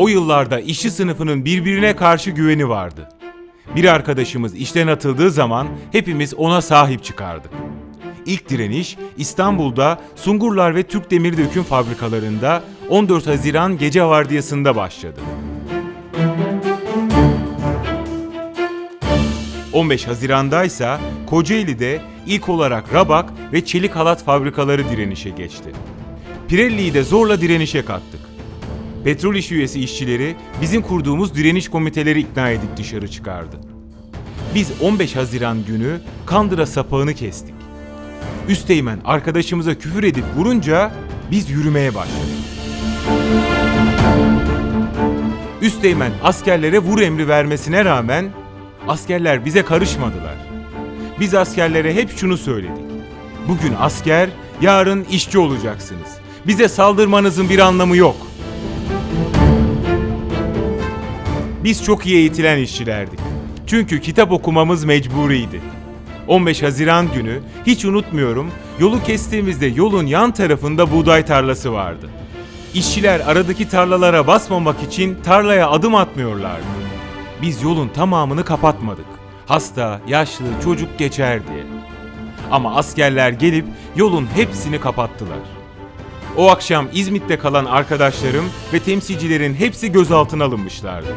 O yıllarda işçi sınıfının birbirine karşı güveni vardı. Bir arkadaşımız işten atıldığı zaman hepimiz ona sahip çıkardık. İlk direniş İstanbul'da Sungurlar ve Türk Demir Döküm fabrikalarında 14 Haziran gece vardiyasında başladı. 15 Haziran'da ise Kocaeli'de ilk olarak Rabak ve çelik halat fabrikaları direnişe geçti. Pirelli'yi de zorla direnişe kattık. Petrol İş üyesi işçileri bizim kurduğumuz direniş komiteleri ikna edip dışarı çıkardı. Biz 15 Haziran günü Kandıra sapağını kestik. Üsteğmen arkadaşımıza küfür edip vurunca biz yürümeye başladık. Üsteğmen askerlere vur emri vermesine rağmen askerler bize karışmadılar. Biz askerlere hep şunu söyledik. Bugün asker, yarın işçi olacaksınız. Bize saldırmanızın bir anlamı yok. Biz çok iyi eğitilen işçilerdik. Çünkü kitap okumamız mecburiydi. 15 Haziran günü hiç unutmuyorum yolu kestiğimizde yolun yan tarafında buğday tarlası vardı. İşçiler aradaki tarlalara basmamak için tarlaya adım atmıyorlardı. Biz yolun tamamını kapatmadık. Hasta, yaşlı, çocuk geçer diye. Ama askerler gelip yolun hepsini kapattılar. O akşam İzmit'te kalan arkadaşlarım ve temsilcilerin hepsi gözaltına alınmışlardı.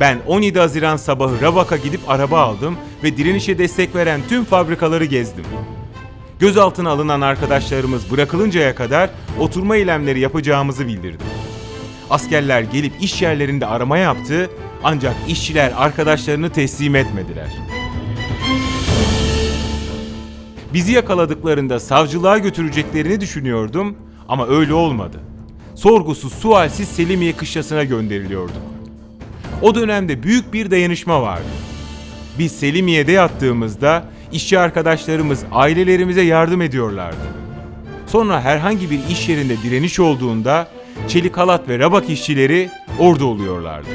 Ben 17 Haziran sabahı Rabak'a gidip araba aldım ve direnişe destek veren tüm fabrikaları gezdim. Gözaltına alınan arkadaşlarımız bırakılıncaya kadar oturma eylemleri yapacağımızı bildirdim. Askerler gelip iş yerlerinde arama yaptı ancak işçiler arkadaşlarını teslim etmediler. Bizi yakaladıklarında savcılığa götüreceklerini düşünüyordum ama öyle olmadı. Sorgusuz sualsiz Selimiye kışlasına gönderiliyorduk. O dönemde büyük bir dayanışma vardı. Biz Selimiye'de yattığımızda işçi arkadaşlarımız ailelerimize yardım ediyorlardı. Sonra herhangi bir iş yerinde direniş olduğunda çelik halat ve rabak işçileri orada oluyorlardı.